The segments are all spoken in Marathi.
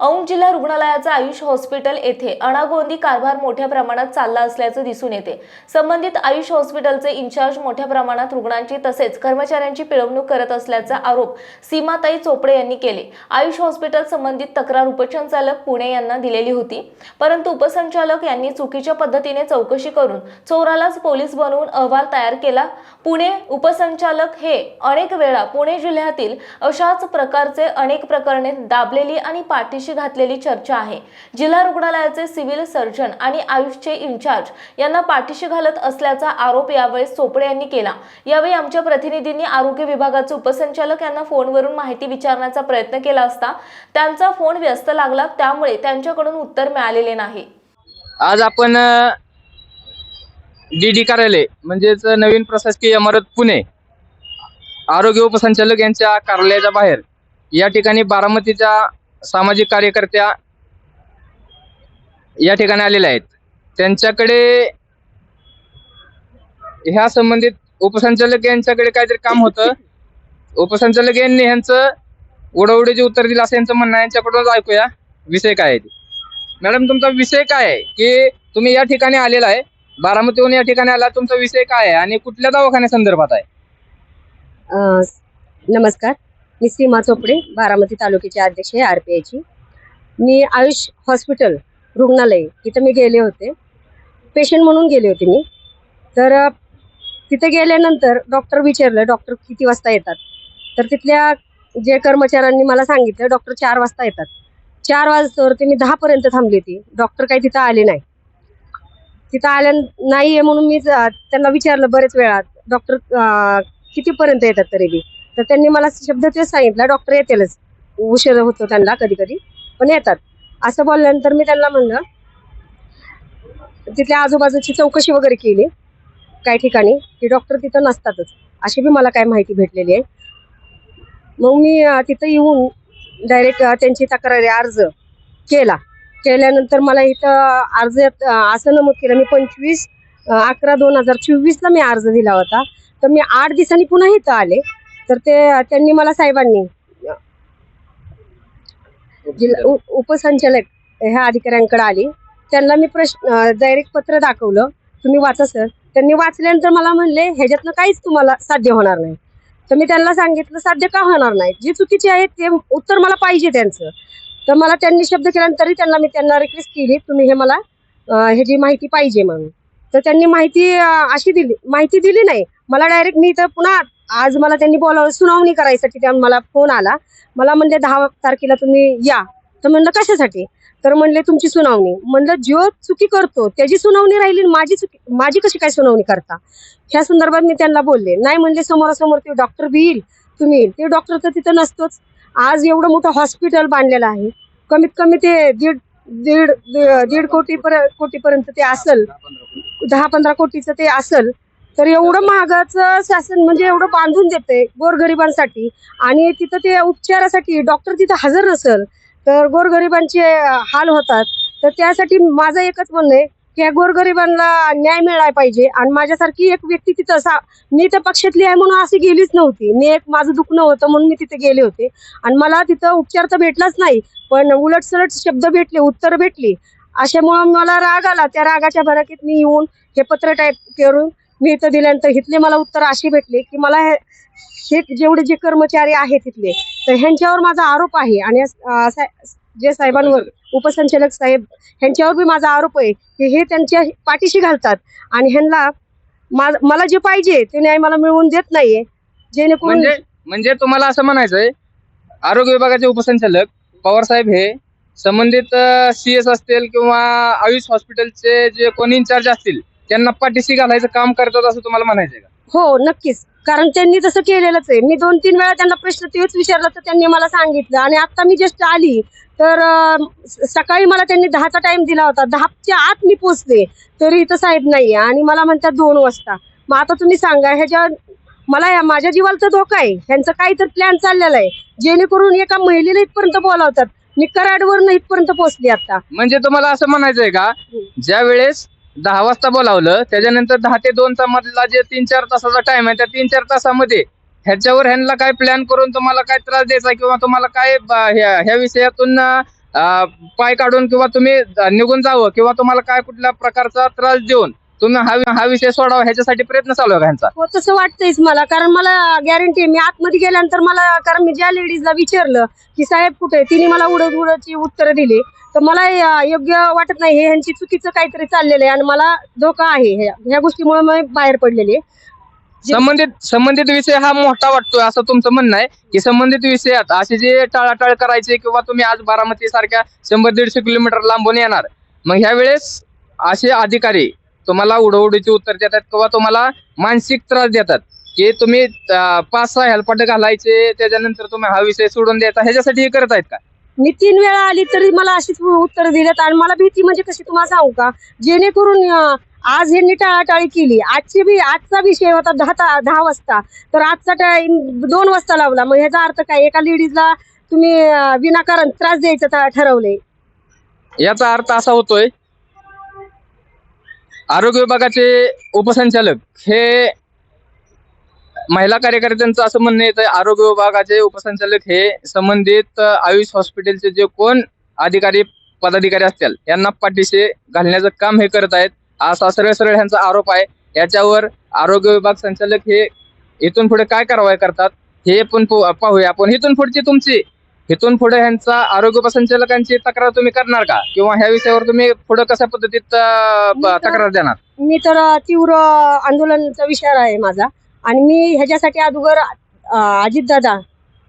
औंध जिल्हा रुग्णालयाचा आयुष हॉस्पिटल येथे अणागोंदी कारभार मोठ्या प्रमाणात चालला असल्याचं दिसून येते. संबंधित आयुष हॉस्पिटलचे इन्चार्ज मोठ्या प्रमाणात रुग्णांची तसेच कर्मचाऱ्यांची पिळवणूक करत असल्याचा आरोप सीमाताई चोपडे यांनी केले. आयुष हॉस्पिटल संबंधित तक्रार उपसंचालक पुणे यांना दिलेली होती. परंतु उपसंचालक यांनी चुकीच्या पद्धतीने चौकशी करून चोरालाच पोलीस बनवून अहवाल तयार केला. पुणे उपसंचालक हे अनेक वेळा पुणे जिल्ह्यातील अशाच प्रकारचे अनेक प्रकरणे दाबलेली आणि पाठीशी घातलेली चर्चा आहे. जिल्हा रुग्णालयाचे सिव्हिल सर्जन आणि आयुषचे इन्चार्ज यांना पाठीशी घालत असल्याचा आरोप यावेळी चोपडे यांनी केला. यावेळी आमच्या प्रतिनिधींनी आरोग्य विभागाचे उपसंचालक यांना फोनवरून माहिती विचारण्याचा प्रयत्न केला असता त्यांचा फोन व्यस्त लागला त्यामुळे त्यांच्याकडून उत्तर मिळालेले नाही. आज आपण डी डी कार्यालय म्हणजेच नवीन प्रशासकीय इमारत पुणे आरोग्य उपसंचालक यांच्या कार्यालयाच्या बाहेर या ठिकाणी बारामतीच्या सामाजिक कार्यकर्त्या या ठिकाणी आलेल्या आहेत. त्यांच्याकडे ह्या संबंधित उपसंचालक यांच्याकडे काहीतरी काम होतं. उपसंचालक यांनी ह्यांचं उडवडीचे उत्तर दिलं असं यांचं म्हणणं यांच्याकडूनच ऐकूया. विषय काय आहे मॅडम तुमचा विषय काय आहे? की तुम्ही या ठिकाणी आलेला आहे बारामतीहून या ठिकाणी आला तुमचा विषय काय आहे? आणि कुठल्या दवाखान्या संदर्भात आहे नमस्कार. मी सीमा चोपडे बारामती तालुक्याचे अध्यक्ष आहे आर पी आयची मी आयुष हॉस्पिटल रुग्णालय इथं मी गेले होते. पेशंट म्हणून गेले होते मी. तर तिथे गेल्यानंतर डॉक्टर विचारलं डॉक्टर किती वाजता येतात? तर तिथल्या जे कर्मचाऱ्यांनी मला सांगितलं डॉक्टर चार वाजता येतात. चार वाजतावरती मी दहापर्यंत थांबली होती. डॉक्टर काही तिथं आले नाही. तिथं आल्या नाही आहे म्हणून मी त्यांना विचारलं बरेच वेळात डॉक्टर कितीपर्यंत येतात तरी बी? तर त्यांनी मला शब्द ते सांगितला डॉक्टर येतीलच. उशीर होतो त्यांना कधी कधी पण येतात. असं बोलल्यानंतर मी त्यांना म्हणलं तिथल्या आजूबाजूची चौकशी वगैरे केली काही ठिकाणी की डॉक्टर तिथं नसतातच. अशी बी मला काय माहिती भेटलेली आहे. मग मी तिथं येऊन डायरेक्ट त्यांची तक्रारी अर्ज केला. केल्यानंतर मला इथं अर्ज असं नमूद केलं. मी पंचवीस अकरा दोन हजार चोवीसला मी अर्ज दिला होता. तर मी आठ दिवसांनी पुन्हा इथं आले. तर ते त्यांनी मला साहेबांनी जिल्हा उपसंचालक ह्या अधिकाऱ्यांकडे आली. त्यांना मी प्रश्न डायरेक्ट पत्र दाखवलं. तुम्ही वाचा सर त्यांनी वाचल्यानंतर मला म्हणले ह्याच्यातनं काहीच तुम्हाला साध्य होणार नाही. तर मी त्यांना सांगितलं साध्य का होणार नाही? जी चुकीची आहे ते उत्तर मला पाहिजे त्यांचं. तर मला त्यांनी शब्द केल्यानंतरही त्यांना मी त्यांना रिक्वेस्ट केली तुम्ही हे मला ह्याची माहिती पाहिजे म्हणून. तर त्यांनी माहिती अशी दिली माहिती दिली नाही. मला डायरेक्ट मी तर पुन्हा आज मला त्यांनी बोलावलं सुनावणी करायसाठी त्या मला फोन आला. मला म्हणले दहा तारखेला तुम्ही या. तर म्हणलं कशासाठी? तर म्हणले तुमची सुनावणी. म्हणलं जो चुकी करतो त्याची सुनावणी राहिली माझी चुकी माझी कशी काय सुनावणी करता? ह्या संदर्भात मी त्यांना बोलले. नाही म्हणले समोरासमोर ते डॉक्टर बी येईल तुम्ही येईल. ते डॉक्टर तर तिथं नसतोच. आज एवढं मोठं हॉस्पिटल बांधलेलं आहे. कमीत कमी ते दीड दीड दीड- दीड पर कोटीपर्यंत ते असल. दहा पंधरा कोटीचं ते असल. तर एवढं महागाचं शासन म्हणजे एवढं बांधून देते गोरगरिबांसाठी. आणि तिथं ते उपचारासाठी डॉक्टर तिथं हजर नसल तर गोरगरिबांचे हाल होतात. तर त्यासाठी माझं एकच म्हणणं आहे की या गोरगरिबांना न्याय मिळायला पाहिजे. आणि माझ्यासारखी एक व्यक्ती तिथं असा मी तर पक्षातली आहे म्हणून अशी गेलीच नव्हती. मी एक माझं दुखणं होतं म्हणून मी तिथे गेले होते. आणि मला तिथं उपचार तर भेटलाच नाही पण उलटसलट शब्द भेटले उत्तर भेटली. अशामुळं मला राग आला. त्या रागाच्या भराकीत मी येऊन हे पत्र टाईप करून मी इथं दिल्यानंतर इथले मला उत्तर अशी भेटले की मला हे जेवढे जे कर्मचारी आहेत तिथले तर ह्यांच्यावर माझा आरोप आहे. आणि जे साहेबांवर उपसंचालक साहेब ह्यांच्यावर बी माझा आरोप आहे की हे त्यांच्या पाठीशी घालतात. आणि ह्यांना मला जे पाहिजे ते न्याय मला मिळवून देत नाहीये. जेणेकरून म्हणजे म्हणजे तुम्हाला असं म्हणायचंय आरोग्य विभागाचे उपसंचालक पवार साहेब हे संबंधित सीएस असतील किंवा आयुष हॉस्पिटलचे जे कोणी इन्चार्ज असतील त्यांना पाठीशी घालायचं काम करतात असं तुम्हाला म्हणायचंय का? हो नक्कीच. कारण त्यांनी तसं केलेलंच आहे. मी दोन तीन वेळा त्यांना प्रश्न तेच विचारला तर त्यांनी मला सांगितलं. आणि आता मी जस्ट आली तर अं, स- सकाळी मला त्यांनी दहाचा टाइम दिला होता. दहाच्या आत मी पोचले. तरी इथं साहेब नाहीये. आणि मला म्हणतात दोन वाजता. मग आता तुम्ही सांगा ह्याच्या मला या माझ्या जीवाला तर धोका आहे. ह्यांचं काहीतरी प्लॅन चाललेला आहे. जेणेकरून एका महिलेला इथपर्यंत बोलावतात. मी कराडवरनं इथपर्यंत पोहोचली आता. म्हणजे तुम्हाला असं म्हणायचंय का? ज्या वेळेस दहा वाजता बोलावलं त्याच्यानंतर दहा ते दोनचा मधला जे तीन चार तासाचा टाइम आहे त्या तीन चार तासामध्ये ह्याच्यावर ह्यांना काय प्लॅन करून तुम्हाला काय त्रास द्यायचा किंवा तुम्हाला काय ह्या ह्या विषयातून पाय काढून किंवा तुम्ही निघून जावं किंवा तुम्हाला काय कुठल्या प्रकारचा त्रास देऊन तुम्ही हा हा विषय सोडावा ह्याच्यासाठी प्रयत्न चालू आहे का ह्यांचा? हो तसं वाटतंयच मला. कारण मला गॅरंटी आहे. मी आतमध्ये गेल्यानंतर मला कारण मी ज्या लेडीजला विचारलं की साहेब कुठे? तिने मला उडत उडतची उत्तरं दिली. तर मला योग्य वाटत नाही. हे ह्यांची चुकीचं काहीतरी चाललेलं आहे आणि मला धोका आहे. ह्या ह्या गोष्टीमुळे मी बाहेर पडलेली संबंधित संबंधित विषय हा मोठा वाटतोय असं तुमचं म्हणणं आहे. की संबंधित विषयात असे जे टाळाटाळ करायचे किंवा तुम्ही आज बारामती सारख्या शंभर दीडशे किलोमीटर लांबून येणार मग ह्या वेळेस असे अधिकारी तुम्हाला उडवडीची उत्तर देतात किंवा तुम्हाला मानसिक त्रास देतात. की तुम्ही पाच सहा हेलपाट घालायचे त्याच्यानंतर तुम्ही हा विषय सोडून द्यायचा ह्याच्यासाठी हे करत आहेत का? मी तीन वेळा आली तरी मला अशीच उत्तर दिलेत आणि मला भीती म्हणजे कशी तुम्हाला सांगू का? जेणेकरून आज ह्यांनी टाळाटाळी केली. आजची बी आजचा विषय होता दहा ता- दहा वाजता. तर आजचा टाइम दोन वाजता लावला. मग ह्याचा अर्थ काय? एका लेडीजला तुम्ही विनाकारण त्रास द्यायचं ठ- ठरवलंय. याचा अर्थ असा होतोय आरोग्य विभागाचे उपसंचालक हे महिला कार्यकर्त्यांचं असं म्हणणं येतं आरोग्य विभागाचे उपसंचालक हे संबंधित आयुष हॉस्पिटलचे जे कोण अधिकारी पदाधिकारी असतील यांना पाठीशी घालण्याचं काम हे करत आहेत. असा सरळ सरळ ह्यांचा आरोप आहे. याच्यावर आरोग्य विभाग संचालक हे इथून पुढे काय कारवाई करतात हे पण पाहूया. आपण इथून पुढची तुमची इथून पुढे ह्यांचा आरोग्य उपसंचालकांची तक्रार तुम्ही करणार का? किंवा ह्या विषयावर तुम्ही पुढे कशा पद्धतीत अ, ब- मी तर- तक्रार देणार? मी तर अं, तीव्र आंदोलनाचा विचार आहे माझा. आणि मी ह्याच्यासाठी अगोदर अं, अजितदादा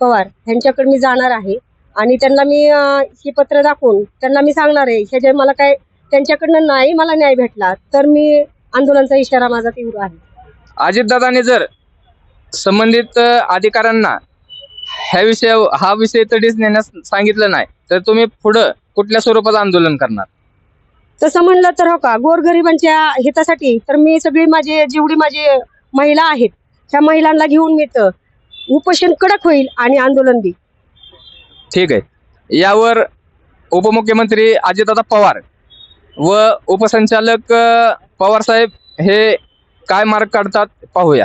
पवार यांच्याकडे मी जाणार आहे. आणि त्यांना मी अं, हे पत्र दाखवून त्यांना मी सांगणार आहे ह्याच्या मला काय त्यांच्याकडनं नाही मला न्याय भेटला तर मी आंदोलनाचा इशारा माझा तीव्र आहे. अजितदादाने जर संबंधित अ, अधिकाऱ्यांना ह्या विषय हा विषय तडीच नेण्यास सांगितलं नाही. तर तुम्ही पुढं कुठल्या स्वरूपाचं आंदोलन करणार? तसं म्हणलं तर हो का गोरगरिबांच्या हितासाठी तर मी सगळी माझे जेवढी माझी महिला आहेत त्या महिलांना घेऊन मी तर उपोषण कडक होईल आणि आंदोलन बी. ठीक आहे. यावर उपमुख्यमंत्री अजितदादा पवार व उपसंचालक अ, पवार साहेब हे काय मार्ग काढतात पाहूया.